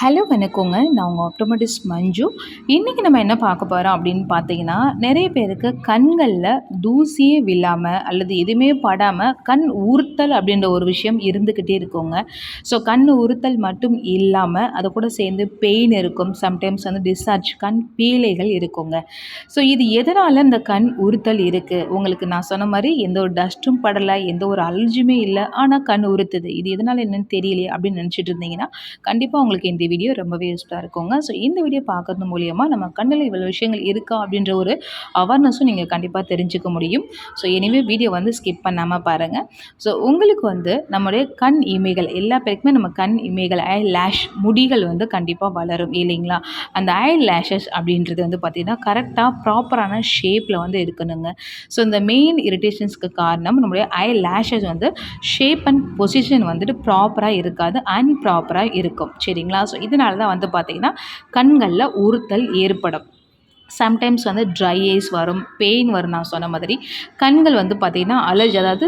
Hello வணக்கங்க. நான் உங்கள் ஆப்டோமேட்டிஸ்ட் மஞ்சு. இன்றைக்கி நம்ம என்ன பார்க்க போகிறோம் அப்படின்னு பார்த்தீங்கன்னா நிறைய பேருக்கு கண்களில் தூசியே விழாமல் அல்லது எதுவுமே படாமல் கண் உறுத்தல் அப்படின்ற ஒரு விஷயம் இருந்துக்கிட்டே இருக்குங்க. ஸோ கண் உறுத்தல் மட்டும் இல்லாமல் அது கூட சேர்ந்து பெயின் இருக்கும். சம்டைம்ஸ் வந்து டிஸ்சார்ஜ் கண் பீலைகள் இருக்குங்க. ஸோ இது எதனால் இந்த கண் உறுத்தல் இருக்குது உங்களுக்கு நான் சொன்ன மாதிரி எந்த ஒரு டஸ்ட்டும் படலை எந்த ஒரு அலர்ஜியுமே இல்லை. ஆனால் கண் உறுத்துது. இது எதனால் என்னென்னு தெரியலையே அப்படின்னு நினச்சிட்டு இருந்தீங்கன்னா கண்டிப்பாக உங்களுக்கு இந்த வீடியோ ரொம்பவே யூஸ்ஃபுல்லாக இருக்குங்க. ஸோ இந்த வீடியோ பார்க்கறது மூலியமாக நம்ம கண்ணில் இவ்வளோ விஷயங்கள் இருக்கா அப்படின்ற ஒரு அவேர்னஸும் நீங்கள் கண்டிப்பாக தெரிஞ்சுக்க முடியும். ஸோ எனிவே வீடியோ வந்து ஸ்கிப் பண்ணாமல் பாருங்கள் ஸோ உங்களுக்கு வந்து நம்முடைய கண் இமைகள் எல்லா பேருக்குமே நம்ம கண் இமைகள் ஐ லேஷ் முடிகள் வந்து கண்டிப்பாக வளரும் இல்லைங்களா? அந்த ஐ லேஷஸ் அப்படின்றது வந்து பார்த்திங்கன்னா கரெக்டாக ப்ராப்பரான ஷேப்பில் வந்து இருக்கணுங்க. ஸோ இந்த மெயின் இரிட்டேஷன்ஸ்க்கு காரணம் நம்முடைய ஐ லேஷஸ் வந்து ஷேப் அண்ட் பொசிஷன் வந்துட்டு ப்ராப்பராக இருக்காது அன்ப்ராப்பராக இருக்கும். சரிங்களா? ஸோ இதனால தான் வந்து பார்த்திங்கன்னா கண்களில் உறுத்தல் ஏற்படும். சம்டைம்ஸ் வந்து ட்ரை ஐஸ் வரும் பெயின் வரும் நான் சொன்ன மாதிரி. கண்கள் வந்து பார்த்திங்கன்னா அலர்ஜி அதாவது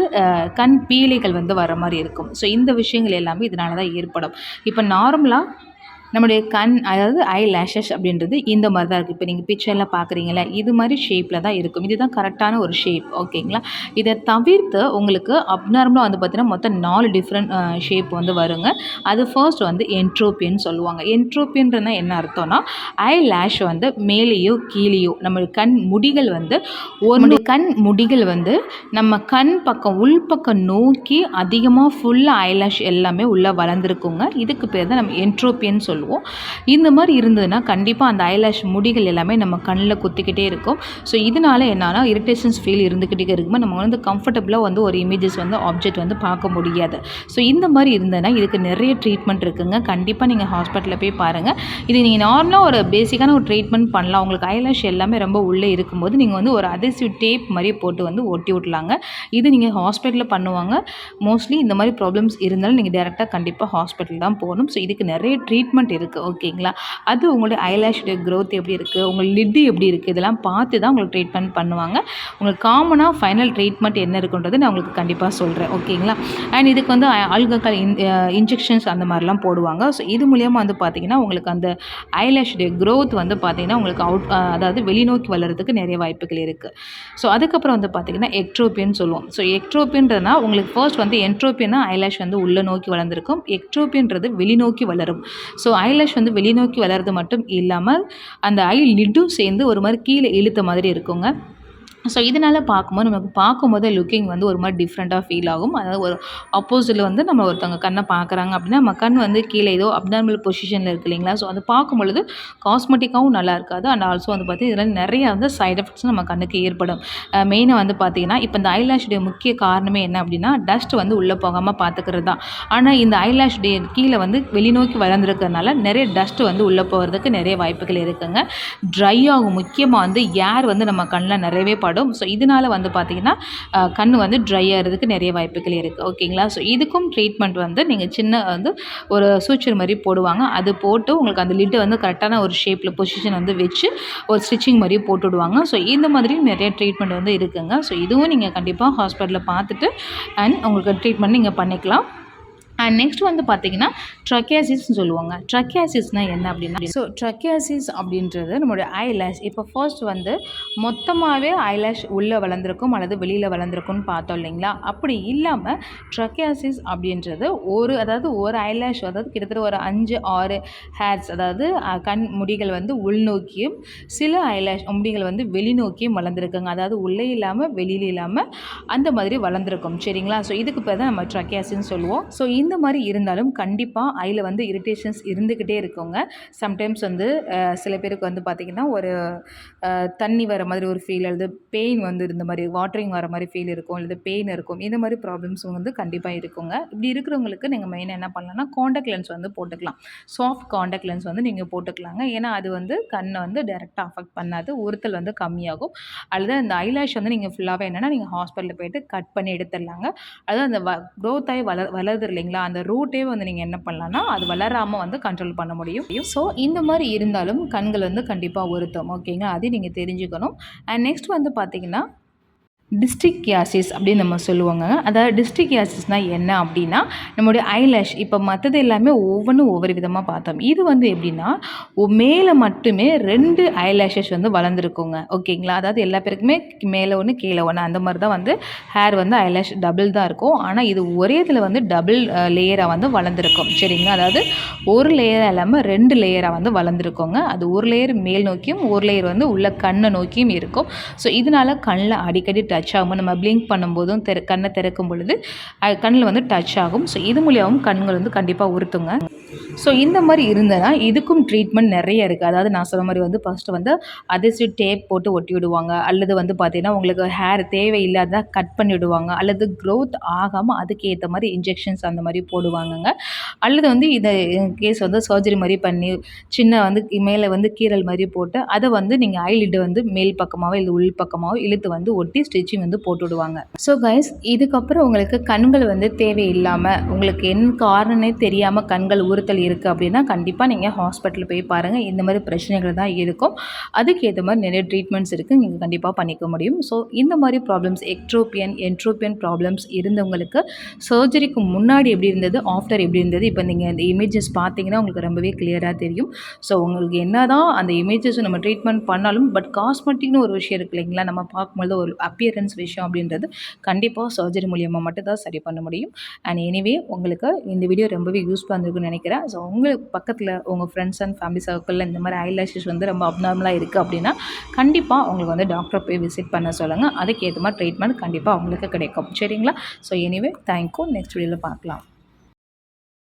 கண் பீலைகள் வந்து வர மாதிரி இருக்கும். ஸோ இந்த விஷயங்கள் எல்லாமே இதனால தான் ஏற்படும். இப்போ நார்மலாக நம்முடைய கண் அதாவது ஐ லேஷஸ் அப்படின்றது இந்த மாதிரி தான் இருக்குது இப்போ நீங்கள் பிக்சரில் பார்க்குறீங்களா இது மாதிரி ஷேப்பில் தான் இருக்கும். இதுதான் கரெக்டான ஒரு ஷேப் ஓகேங்களா இதை தவிர்த்து உங்களுக்கு அப்நார்மலாக வந்து பார்த்திங்கன்னா மொத்தம் நாலு டிஃப்ரெண்ட் ஷேப் வந்து வருங்க. அது ஃபர்ஸ்ட் வந்து என்ட்ரோப்பியன் சொல்லுவாங்க. என்ட்ரோப்பியன்றனா என்ன அர்த்தம்னா ஐ லேஷ் வந்து மேலேயோ கீழேயோ நம்ம கண் முடிகள் வந்து ஒரு கண் முடிகள் வந்து நம்ம கண் பக்கம் உள் பக்கம் நோக்கி அதிகமாக ஃபுல்லாக ஐலாஷ் எல்லாமே உள்ளே வளர்ந்துருக்குங்க. இதுக்கு பேர் தான் நம்ம என்ட்ரோப்பியன் சொல்லுவோம். சொல்லுவோம். இந்த மாதிரி இருந்ததுன்னா கண்டிப்பாக அந்த ஐலாஷ் முடிகள் எல்லாமே நம்ம கண்ணில் குத்திக்கிட்டே இருக்கும். ஸோ இதனால் என்னன்னா இரிட்டேஷன்ஸ் ஃபீல் இருந்துக்கிட்டே இருக்கும்போது நம்ம வந்து கம்ஃபர்டபுளாக வந்து ஒரு இமேஜஸ் வந்து ஆப்ஜெக்ட் வந்து பார்க்க முடியாது. ஸோ இந்த மாதிரி இருந்ததுன்னா இதுக்கு நிறைய ட்ரீட்மெண்ட் இருக்குங்க. கண்டிப்பாக நீங்கள் ஹாஸ்பிட்டலில் போய் பாருங்கள் இது நீங்கள் நார்மலாக ஒரு பேசிக்கான ஒரு ட்ரீட்மெண்ட் பண்ணலாம். உங்களுக்கு ஐலாஷ் எல்லாமே ரொம்ப உள்ளே இருக்கும்போது நீங்கள் வந்து ஒரு அதேசிவ் டேப் மாதிரி போட்டு வந்து ஒட்டி விட்லாங்க. இது நீங்கள் ஹாஸ்பிட்டலில் பண்ணுவாங்க. மோஸ்ட்லி இந்த மாதிரி ப்ராப்ளம்ஸ் இருந்தாலும் நீங்கள் டேரெக்டாக கண்டிப்பாக ஹாஸ்பிட்டல் தான் போகணும். ஸோ இதுக்கு நிறைய ட்ரீட்மெண்ட் இருக்குது ஓகேங்களா? அது உங்களுடைய ஐலாஷுடைய க்ரோத் எப்படி இருக்குது உங்கள் லிட்டு எப்படி இருக்குது இதெல்லாம் பார்த்து தான் உங்களுக்கு ட்ரீட்மெண்ட் பண்ணுவாங்க. உங்களுக்கு காமனாக ஃபைனல் ட்ரீட்மெண்ட் என்ன இருக்குன்றது நான் உங்களுக்கு கண்டிப்பாக சொல்கிறேன் ஓகேங்களா? அண்ட் இதுக்கு வந்து ஆல்கஹால் இன் இன்ஜெக்ஷன்ஸ் அந்த மாதிரிலாம் போடுவாங்க. ஸோ இது மூலியமாக வந்து பார்த்திங்கன்னா உங்களுக்கு அந்த ஐலாஷுடைய க்ரோத் வந்து பார்த்திங்கன்னா உங்களுக்கு அவுட் அதாவது வெளிநோக்கி வளர்கிறதுக்கு நிறைய வாய்ப்புகள் இருக்குது ஸோ அதுக்கப்புறம் வந்து பார்த்திங்கன்னா எக்ட்ரோப்பியன் சொல்லுவோம். ஸோ எக்ட்ரோப்பியன்றதுனா உங்களுக்கு ஃபர்ஸ்ட் வந்து என்ட்ரோப்பியனா ஐலாஷ் வந்து உள்ளே நோக்கி வளர்ந்துருக்கும். எக்ட்ரோப்பியன்றது வெளிநோக்கி வளரும். ஸோ ஐலாஷ் வந்து வெளிநோக்கி வளர்றது மட்டும் இல்லாமல் அந்த ஐ லிட்டும் சேர்ந்து ஒரு மாதிரி கீழே இழுத்த மாதிரி இருக்குங்க. ஸோ இதனால் பார்க்கும்போது நமக்கு பார்க்கும்போது லுக்கிங் வந்து ஒரு மாதிரி டிஃப்ரெண்ட்டாக ஃபீல் ஆகும். அதாவது ஒரு ஆப்போசிட்டில் வந்து நம்ம ஒருத்தவங்க கண்ணை பார்க்குறாங்க அப்படின்னா நம்ம கண் வந்து கீழே ஏதோ அப்நார்மல் பொசிஷனில் இருக்குது இல்லைங்களா? ஸோ அது பார்க்கும் பொழுது காஸ்மெட்டிக்காகவும் நல்லா இருக்காது. அண்ட் ஆல்சோ வந்து பார்த்திங்கன்னா இதில் நிறைய வந்து சைட் எஃபெக்ட்ஸ் நம்ம கண்ணுக்கு ஏற்படும். மெயினாக வந்து பார்த்திங்கன்னா இப்போ இந்த ஐலாஷுடைய முக்கிய காரணமே என்ன அப்படின்னா டஸ்ட் வந்து உள்ளே போகாமல் பார்த்துக்கிறது தான். ஆனால் இந்த ஐலாஷுடைய கீழே வந்து வெளிநோக்கி வளர்ந்துருக்கிறதுனால நிறைய டஸ்ட் வந்து உள்ளே போகிறதுக்கு நிறைய வாய்ப்புகள் இருக்குங்க. ட்ரை ஆகும். முக்கியமாக வந்து ஏர் வந்து நம்ம கண்ணில் நிறையவே படும். படும் ஸோ இதனால் வந்து பார்த்திங்கன்னா கண் வந்து ட்ரை ஆகிறதுக்கு நிறைய வாய்ப்புகள் இருக்குது ஓகேங்களா ஸோ இதுக்கும் ட்ரீட்மெண்ட் வந்து நீங்கள் சின்ன வந்து ஒரு சூச்சர் மாதிரி போடுவாங்க. அது போட்டு உங்களுக்கு அந்த லிட்டு வந்து கரெக்டான ஒரு ஷேப்பில் பொசிஷன் வந்து வச்சு ஒரு ஸ்டிச்சிங் மாதிரி போட்டுவிடுவாங்க ஸோ இந்த மாதிரியும் நிறைய ட்ரீட்மெண்ட் வந்து இருக்குங்க. ஸோ இதுவும் நீங்கள் கண்டிப்பாக ஹாஸ்பிட்டலில் பார்த்துட்டு அண்ட் உங்களுக்கு ட்ரீட்மெண்ட் நீங்கள் பண்ணிக்கலாம். அண்ட் நெக்ஸ்ட் வந்து பார்த்தீங்கன்னா ட்ரக்கியாசிஸ்ன்னு சொல்லுவாங்க. ட்ரக்கியாசிஸ்னால் என்ன அப்படின்னா ஸோ ட்ரக்கியாசிஸ் அப்படின்றது நம்மளுடைய ஐலாஷ் இப்போ ஃபர்ஸ்ட் வந்து மொத்தமாகவே ஐலாஷ் உள்ளே வளர்ந்துருக்கும் அல்லது வெளியில் வளர்ந்துருக்கும்னு பார்த்தோம் இல்லைங்களா? அப்படி இல்லாமல் ட்ரக்கியாசிஸ் அப்படின்றது ஒரு அதாவது ஒரு ஐலாஷ் அதாவது கிட்டத்தட்ட ஒரு அஞ்சு ஆறு ஹேர்ஸ் அதாவது கண் முடிகள் வந்து உள்நோக்கியும் சில ஐலாஷ் முடிகள் வந்து வெளிநோக்கியும் வளர்ந்துருக்குங்க. அதாவது உள்ளே இல்லாமல் வெளியில் இல்லாமல் அந்த மாதிரி வளர்ந்துருக்கும். சரிங்களா? ஸோ இதுக்கு பேர் தான் நம்ம ட்ரக்கியாசின்னு சொல்லுவோம். ஸோ இந்த மாதிரி இருந்தாலும் கண்டிப்பாக ஐயில் வந்து இரிட்டேஷன்ஸ் இருந்துக்கிட்டே இருக்குங்க. சம்டைம்ஸ் வந்து சில பேருக்கு வந்து பார்த்திங்கன்னா ஒரு தண்ணி வர மாதிரி ஒரு ஃபீல் அல்லது பெயின் வந்து இந்த மாதிரி வாட்டரிங் வர மாதிரி ஃபீல் இருக்கும் அல்லது பெயின் இருக்கும். இந்த மாதிரி ப்ராப்ளம்ஸும் வந்து கண்டிப்பாக இருக்குங்க. இப்படி இருக்கிறவங்களுக்கு நீங்கள் மெயினாக என்ன பண்ணலாம்னா காண்டாக்ட் லென்ஸ் வந்து போட்டுக்கலாம். சாஃப்ட் காண்டாக்ட் லென்ஸ் வந்து நீங்கள் போட்டுக்கலாங்க. ஏன்னா அது வந்து கண்ணை வந்து டேரெக்டாக அஃபெக்ட் பண்ணாது. உறுத்தல் வந்து கம்மியாகும். அல்லது அந்த ஐலாஷ் வந்து நீங்கள் ஃபுல்லாகவே என்னென்னா நீங்கள் ஹாஸ்பிட்டலில் போய்ட்டு கட் பண்ணி எடுத்துடலாங்க. அதாவது அந்த வ க்ரோத் ஆகி வள வளருது இல்லைங்களா? அந்த ரூட்டே வந்து நீங்கள் என்ன பண்ணலான்னா அது வளராமல் வந்து கண்ட்ரோல் பண்ண முடியும். ஸோ இந்த மாதிரி இருந்தாலும் கண்கள் வந்து கண்டிப்பாக ஒருத்தம் ஓகேங்க அதையும் நீங்கள் தெரிஞ்சுக்கணும். அண்ட் நெக்ஸ்ட் வந்து பார்த்தீங்கன்னா டிஸ்ட்ரிக்யாசிஸ் அப்படின்னு நம்ம சொல்லுவாங்க. அதாவது டிஸ்ட்ரிக்யாசிஸ்னால் என்ன அப்படின்னா நம்மளுடைய ஐலேஷ் இப்போ மற்றது எல்லாமே ஒவ்வொன்றும் ஒவ்வொரு விதமாக பார்த்தோம். இது வந்து எப்படின்னா மேலே மட்டுமே ரெண்டு ஐலேஷஸ் வந்து வளர்ந்துருக்குங்க. ஓகேங்களா? அதாவது எல்லா பேருக்குமே மேலே ஒன்று கீழே ஒன்று அந்த மாதிரி தான் வந்து ஹேர் வந்து ஐலேஷ் டபுள் தான் இருக்கும். ஆனால் இது ஒரே இதில் வந்து டபுள் லேயராக வந்து வளர்ந்துருக்கும். சரிங்களா? அதாவது ஒரு லேயராக இல்லாமல் ரெண்டு லேயராக வந்து வளர்ந்துருக்கோங்க. அது ஒரு லேயர் மேல் நோக்கியும் ஒரு லேயர் வந்து உள்ள கண்ணை நோக்கியும் இருக்கும். ஸோ இதனால் கண்ணில் அடிக்கடி டச் ஆகும் நம்ம பிளிங்க் பண்ணும்போதும் தெரு கண்ணை திறக்கும் பொழுது கண்ணில் வந்து டச் ஆகும். ஸோ இது மூலியமாகவும் கண்கள் வந்து கண்டிப்பாக உறுத்துங்க. ஸோ இந்த மாதிரி இருந்ததுன்னா இதுக்கும் ட்ரீட்மெண்ட் நிறைய இருக்குது அதாவது நான் சொன்ன மாதிரி வந்து ஃபஸ்ட்டு வந்து அதிர்ச்சி டேப் போட்டு ஒட்டி விடுவாங்க. அல்லது வந்து பார்த்திங்கன்னா உங்களுக்கு ஹேர் தேவையில்லாத கட் பண்ணி விடுவாங்க. அல்லது க்ரோத் ஆகாமல் அதுக்கேற்ற மாதிரி இன்ஜெக்ஷன்ஸ் அந்த மாதிரி போடுவாங்கங்க. அல்லது வந்து இதை கேஸ் வந்து சர்ஜரி மாதிரி பண்ணி சின்ன வந்து மேலே வந்து கீரல் மாதிரி போட்டு அதை வந்து நீங்கள் ஐலிட்டு வந்து மேல் பக்கமாகவோ இல்லை உள் பக்கமாகவோ இழுத்து வந்து ஒட்டி ஸ்டிச்சிங் வந்து போட்டு விடுவாங்க. ஸோ கைஸ் இதுக்கப்புறம் உங்களுக்கு கண்கள் வந்து தேவையில்லாமல் உங்களுக்கு என்ன காரணமே தெரியாமல் கண்கள் உறுத்தல் இருக்குது அப்படின்னா கண்டிப்பாக நீங்கள் ஹாஸ்பிட்டல் போய் பாருங்கள் இந்த மாதிரி பிரச்சனைகள் தான் இருக்கும். அதுக்கேற்ற மாதிரி நிறைய ட்ரீட்மெண்ட்ஸ் இருக்குது நீங்கள் கண்டிப்பாக பண்ணிக்க முடியும். ஸோ இந்த மாதிரி ப்ராப்ளம்ஸ் எக்ட்ரோப்பியன் என்ட்ரோப்பியன் ப்ராப்ளம்ஸ் இருந்தவங்களுக்கு சர்ஜரிக்கு முன்னாடி எப்படி இருந்தது ஆஃப்டர் எப்படி இருந்தது இப்போ நீங்கள் இந்த இமேஜஸ் பார்த்தீங்கன்னா உங்களுக்கு ரொம்பவே கிளியராக தெரியும். ஸோ உங்களுக்கு என்ன தான் அந்த இமேஜஸ் நம்ம ட்ரீட்மெண்ட் பண்ணாலும் பட் காஸ்மெட்டிக்னு ஒரு விஷயம் இருக்கு இல்லைங்களா? நம்ம பார்க்கும்போது ஒரு அப்பியரன்ஸ் விஷயம் அப்படின்றது கண்டிப்பாக சர்ஜரி மூலியமாக மட்டும் தான் சரி பண்ண முடியும். அண்ட் எனிவே உங்களுக்கு இந்த வீடியோ ரொம்பவே யூஸ் பண்ணிருக்குன்னு நினைக்கிறேன். ஸோ உங்களுக்கு பக்கத்தில் உங்கள் ஃப்ரெண்ட்ஸ் அண்ட் ஃபேமிலி சர்க்கிளில் இந்த மாதிரி ஐலாஷஸ் வந்து ரொம்ப அப்நார்மலாக இருக்குது அப்படின்னா கண்டிப்பாக உங்களுக்கு வந்து டாக்டரை போய் விசிட் பண்ண சொல்லுங்கள் அதுக்கேற்ற மாதிரி ட்ரீட்மெண்ட் கண்டிப்பாக உங்களுக்கு கிடைக்கும். சரிங்களா? ஸோ எனிவே தேங்க்யூ நெக்ஸ்ட் வீடியோவில் பார்க்கலாம்.